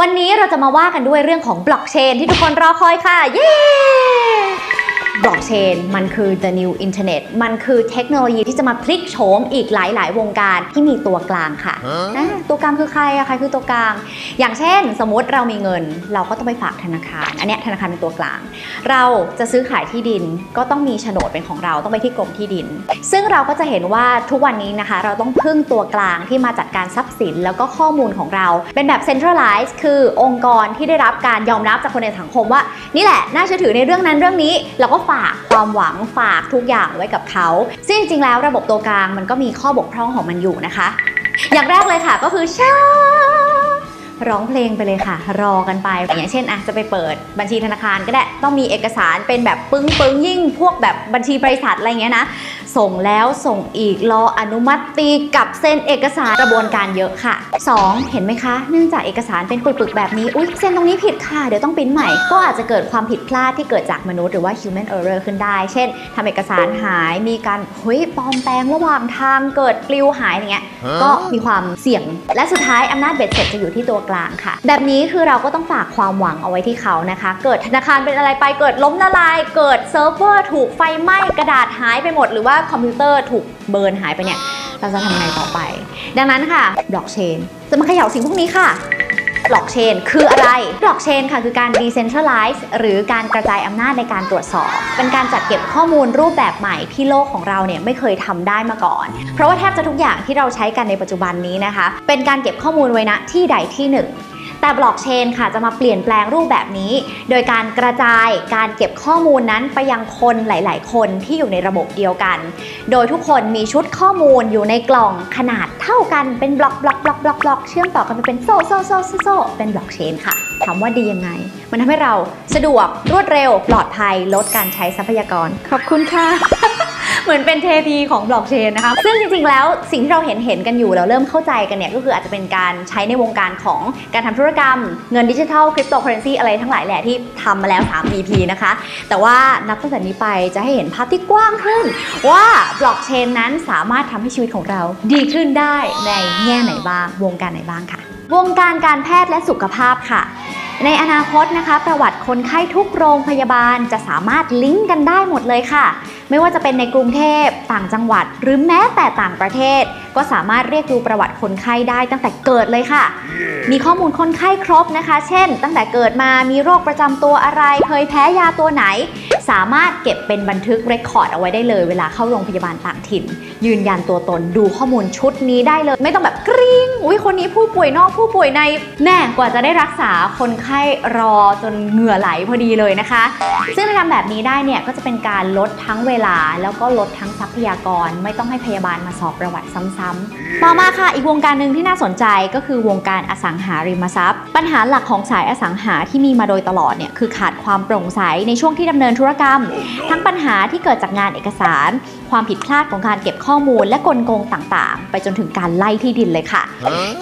วันนี้เราจะมาว่ากันด้วยเรื่องของบล็อกเชนที่ทุกคนรอคอยค่ะ เย้ บล็อกเชนมันคือ the new internet มันคือเทคโนโลยีที่จะมาพลิกโฉมอีกหลาย ๆ วงการที่มีตัวกลางค่ะอะตัวกลางคือใครอะใครคือตัวกลาง อย่างเช่น สมมติเรามีเงิน เราก็ต้องไปฝากธนาคาร อันเนี้ยธนาคารเป็นตัวกลาง เราจะซื้อขายที่ดินก็ต้องมีโฉนดเป็นของเราต้องไปที่กรมที่ดิน ซึ่งเราก็จะเห็นว่าทุกวันนี้นะคะ เราต้องพึ่งตัวกลางที่มาจัดการทรัพย์สินแล้วก็ข้อมูลของเรา เป็นแบบ centralized คือองค์กรที่ได้รับการยอมรับจากคนในสังคมว่า นี่แหละน่าเชื่อถือในเรื่องนั้นเรื่องนี้เราก็ฝากความหวังฝากทุกอย่างไว้กับเขา ซึ่งจริงๆแล้วระบบตัวกลางมันก็มีข้อบกพร่องของมันอยู่นะคะ อย่างแรกเลยค่ะก็คือช้าร้องเพลงไปเลยค่ะ รอกันไป อย่างเช่นอะจะไปเปิดบัญชีธนาคารก็ได้ ต้องมีเอกสารเป็นแบบปึ้งปึ้งยิ่งพวกแบบบัญชีบริษัทอะไรเงี้ยนะ ส่งแล้วส่งอีกรออนุมัติกับเซ็นเอกสารกระบวนการเยอะค่ะ 2. เห็นไหมคะ เนื่องจากเอกสารเป็นปึกๆแบบนี้ อุ๊ย เซ็นตรงนี้ผิดค่ะ เดี๋ยวต้องปริ้นใหม่ ก็อาจจะเกิดความผิดพลาดที่เกิดจากมนุษย์หรือว่า human error ขึ้นได้ เช่นทำเอกสารหาย มีการเฮ้ยปลอมแปลงระหว่างทาง เกิดปลิวหายอย่างเงี้ย ก็มีความเสี่ยง และสุดท้ายอำนาจเบ็ดเสร็จจะอยู่ที่ตัวกลางค่ะ แบบนี้คือเราก็ต้องฝากความหวังเอาไว้ที่เขานะคะ เกิดธนาคารเป็นอะไรไป เกิดล้มละลาย เกิดเซิร์ฟเวอร์ถูกไฟไหม้ กระดาษหายไปหมด หรือว่าคอมพิวเตอร์ถูกเบิร์นหายไปเนี่ยเราจะทำไงต่อไป ดังนั้นค่ะบล็อกเชนจะมาเขย่าสิ่งพวกนี้ค่ะบล็อกเชนคืออะไรบล็อกเชนค่ะคือการ decentralize หรือการกระจายอำนาจในการตรวจสอบ เป็นการจัดเก็บข้อมูลรูปแบบใหม่ที่โลกของเราเนี่ยไม่เคยทำได้มาก่อน เพราะว่าแทบจะทุกอย่างที่เราใช้กันในปัจจุบันนี้นะคะ เป็นการเก็บข้อมูลไว้ณที่ใดที่หนึ่ง แต่บล็อกเชนค่ะจะมาเปลี่ยนแปลงรูปแบบนี้ โดยการกระจายการเก็บข้อมูลนั้นไปยังคนหลาย ๆ คนที่อยู่ในระบบเดียวกัน โดยทุกคนมีชุดข้อมูลอยู่ในกล่องขนาดเท่ากันเป็นบล็อกบล็อกบล็อกบล็อกบล็อกเชื่อมต่อกันไปเป็นโซ่โซ่โซ่โซ่เป็นบล็อกเชนค่ะถามว่าดียังไง มันทำให้เราสะดวกรวดเร็วปลอดภัยลดการใช้ทรัพยากร ขอบคุณค่ะ เหมือนเป็นเทพีของบล็อกเชนนะคะ ซึ่งจริงๆ แล้วสิ่งที่เราเห็นเห็นกันอยู่เราเริ่มเข้าใจกันเนี่ยก็คืออาจจะเป็นการใช้ในวงการของการทำธุรกรรม เงินดิจิทัลคริปโตเคอเรนซีอะไรทั้งหลายแหละที่ทำมาแล้ว 3 EP นะคะ แต่ว่านับตั้งแต่นี้ไปจะให้เห็นภาพที่กว้างขึ้น ว่าบล็อกเชนนั้นสามารถทำให้ชีวิตของเราดีขึ้นได้ในแง่ไหนบ้าง วงการไหนบ้างค่ะ วงการการแพทย์และสุขภาพค่ะในอนาคตนะคะ ประวัติคนไข้ทุกโรงพยาบาลจะสามารถลิงก์กันได้หมดเลยค่ะไม่ว่าจะเป็นในกรุงเทพต่างจังหวัด หรือแม้แต่ต่างประเทศ ก็สามารถเรียกดูประวัติคนไข้ได้ตั้งแต่เกิดเลยค่ะ มีข้อมูลคนไข้ครบนะคะ เช่น ตั้งแต่เกิดมามีโรคประจำตัวอะไร เคยแพ้ยาตัวไหน สามารถเก็บเป็นบันทึกเรคคอร์ดเอาไว้ได้เลย เวลาเข้าโรงพยาบาลต่างถิ่น ยืนยันตัวตนดูข้อมูลชุดนี้ได้เลย ไม่ต้องแบบกริ๊งอุ้ยคนนี้ผู้ป่วยนอกผู้ป่วยในแน่กว่าจะได้รักษาคนไข้รอจนเหงื่อไหลพอดีเลยนะคะ ซึ่งถ้าทำแบบนี้ได้เนี่ยก็จะเป็นการลดทั้งเวลาแล้วก็ลดทั้งทรัพยากร ไม่ต้องให้พยาบาลมาสอบประวัติซ้ำๆ ต่อมาค่ะอีกวงการหนึ่งที่น่าสนใจก็คือวงการอสังหาริมทรัพย์ ปัญหาหลักของสายอสังหาที่มีมาโดยตลอดเนี่ยคือขาดความโปร่งใสในช่วงที่ดำเนินธุรกรรม ทั้งปัญหาที่เกิดจากงานเอกสาร ความผิดพลาดของการเก็บข้อมูลและกลโกงต่างๆ ไปจนถึงการไล่ที่ดินเลยค่ะ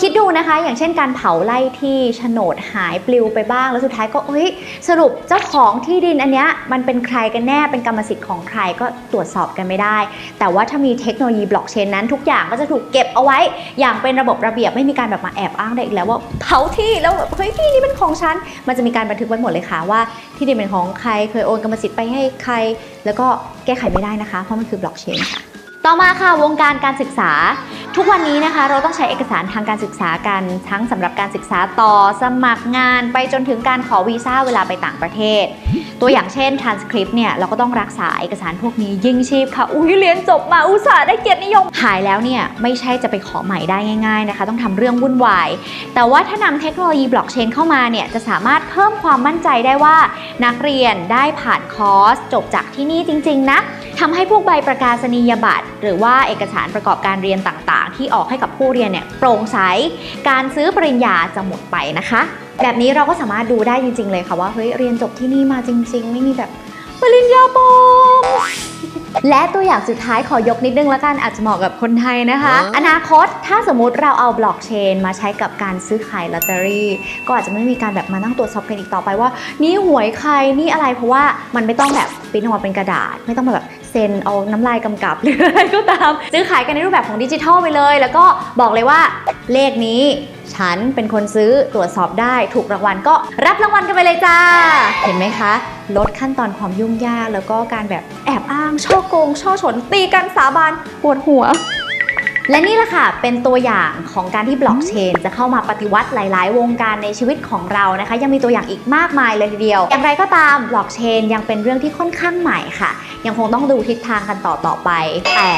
คิดดูนะคะ อย่างเช่นการเผาไล่ที่โฉนดหายปลิวไปบ้างแล้วสุดท้ายก็เอ้ยสรุปเจ้าของที่ดินอันเนี้ยมันเป็นใครกันแน่เป็นกรรมสิทธิ์ของใครก็ตรวจสอบกันไม่ได้ แต่ว่าถ้ามีเทคโนโลยีบล็อกเชนนั้นทุกอย่างก็จะถูกเก็บเอาไว้ อย่างเป็นระบบระเบียบไม่มีการแบบมาแอบอ้างได้อีกแล้วว่าเผาที่แล้วแบบเฮ้ยที่นี่เป็นของฉัน มันจะมีการบันทึกไว้หมดเลยค่ะว่า ที่ดินเป็นของใครเคยโอนกรรมสิทธิ์ไปให้ใคร แล้วก็แก้ไขไม่ได้นะคะ เพราะมันคือบล็อกเชนค่ะ ต่อมาค่ะวงการการศึกษา ทุกวันนี้นะคะเราต้องใช้เอกสารทางการศึกษากัน ทั้งสำหรับการศึกษาต่อสมัครงานไปจนถึงการขอวีซ่าเวลาไปต่างประเทศ ตัวอย่างเช่น transcript เนี่ยเราก็ต้องรักษาเอกสารพวกนี้ยิ่งชีพค่ะอุ้ยเรียนจบมาอุตส่าห์ได้เกียรตินิยม หายแล้วเนี่ยไม่ใช่จะไปขอใหม่ได้ง่ายๆนะคะ ต้องทำเรื่องวุ่นวาย แต่ว่าถ้านำเทคโนโลยีบล็อกเชนเข้ามาเนี่ยจะสามารถเพิ่มความมั่นใจได้ว่า นักเรียนได้ผ่านคอร์สจบจากที่นี่จริง ๆ นะ ทำให้พวกใบประกาศนียบัตร หรือว่าเอกสารประกอบการเรียนต่างๆ ที่ออกให้กับผู้เรียนเนี่ยโปร่งใส การซื้อปริญญาจะหมดไปนะคะ แบบนี้เราก็สามารถดูได้จริง ๆ เลยค่ะว่าเฮ้ยเรียนจบที่นี่มาจริง ๆ ไม่มีแบบปริญญาปลอม และตัวอย่างสุดท้ายขอยกนิดนึงละกันอาจจะเหมาะกับคนไทยนะคะ อนาคตถ้าสมมติเราเอาบล็อกเชนมาใช้กับการซื้อขายลอตเตอรี่ ก็อาจจะไม่มีการแบบมานั่งตรวจสอบกันอีกต่อไปว่า นี่หวยใครนี่อะไรเพราะว่ามันไม่ต้องแบบปริ้นออกมาเป็นกระดาษ ไม่ต้องมาแบบเซ็นเอาน้ำลายกำกับหรืออะไรก็ตามซื้อขายกันในรูปแบบของดิจิทัลไปเลย แล้วก็บอกเลยว่าเลขนี้ ฉันเป็นคนซื้อตรวจสอบได้ ถูกรางวัลก็รับรางวัลกันไปเลยจ้า เห็นไหมคะ ลดขั้นตอนความยุ่งยากแล้วก็การแบบแอบอ้างช่อโกง ช่อฉนตีกันสาบานปวดหัว และนี่แหละค่ะเป็นตัวอย่างของการที่บล็อกเชนจะเข้ามาปฏิวัติหลาย ๆ วงการในชีวิตของเรานะคะ ยังมีตัวอย่างอีกมากมายเลยทีเดียว อย่างไรก็ตามบล็อกเชนยังเป็นเรื่องที่ค่อนข้างใหม่ค่ะ ยังคงต้องดูทิศทางกันต่อต่อไป แต่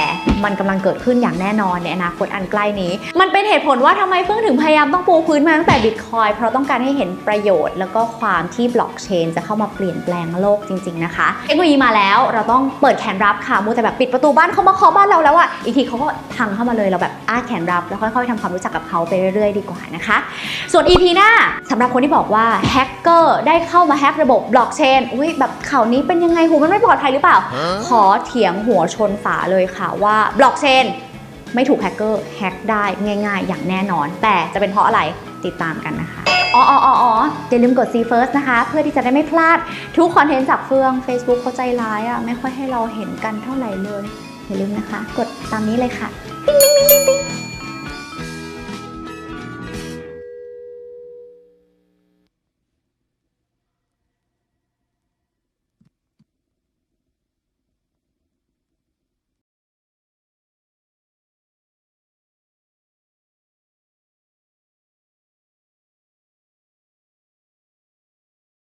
มันกำลังเกิดขึ้นอย่างแน่นอนในอนาคตอันใกล้นี้ มันเป็นเหตุผลว่าทำไมเพิ่งถึงพยายามต้องปูพื้นมาตั้งแต่บิตคอยเพราะต้องการให้เห็นประโยชน์ แล้วก็ความที่บล็อกเชนจะเข้ามาเปลี่ยนแปลงโลกจริง ๆ นะคะเทคโนโลยีมาแล้วเราต้องเปิดแขนรับค่ะมูแต่แบบปิดประตูบ้านเขามาเคาะบ้านเราแล้วอะอีกทีเขาก็พังเข้ามาเลยเราแบบอ้าแขนรับแล้วค่อยๆทำความรู้จักกับเขาไปเรื่อยๆ ดีกว่านะคะ ส่วน EP หน้าสำหรับคนที่บอกว่าแฮกเกอร์ได้เข้ามาแฮกระบบบล็อกเชนอุ้ยแบบข่าวนี้เป็นยังไงหูมันไม่ปลอดภัยหรือเปล่า ขอเถียงหัวชนฝาเลยค่ะว่าบล็อกเชนไม่ถูกแฮกเกอร์แฮกได้ง่าย ๆ อย่างแน่นอน แต่จะเป็นเพราะอะไรติดตามกันนะคะอ๋ออ๋ออ๋ออ๋ออย่าลืมกด See First นะคะ เพื่อที่จะได้ไม่พลาดทุกคอนเทนต์จากเฟือง Facebook เขาใจร้ายอะ่ะไม่ค่อยให้เราเห็นกันเท่าไหร่เลย อย่าลืมนะคะ กดตามนี้เลยค่ะปิ๊งปิ๊งปิ๊งปิ๊งปิ๊ง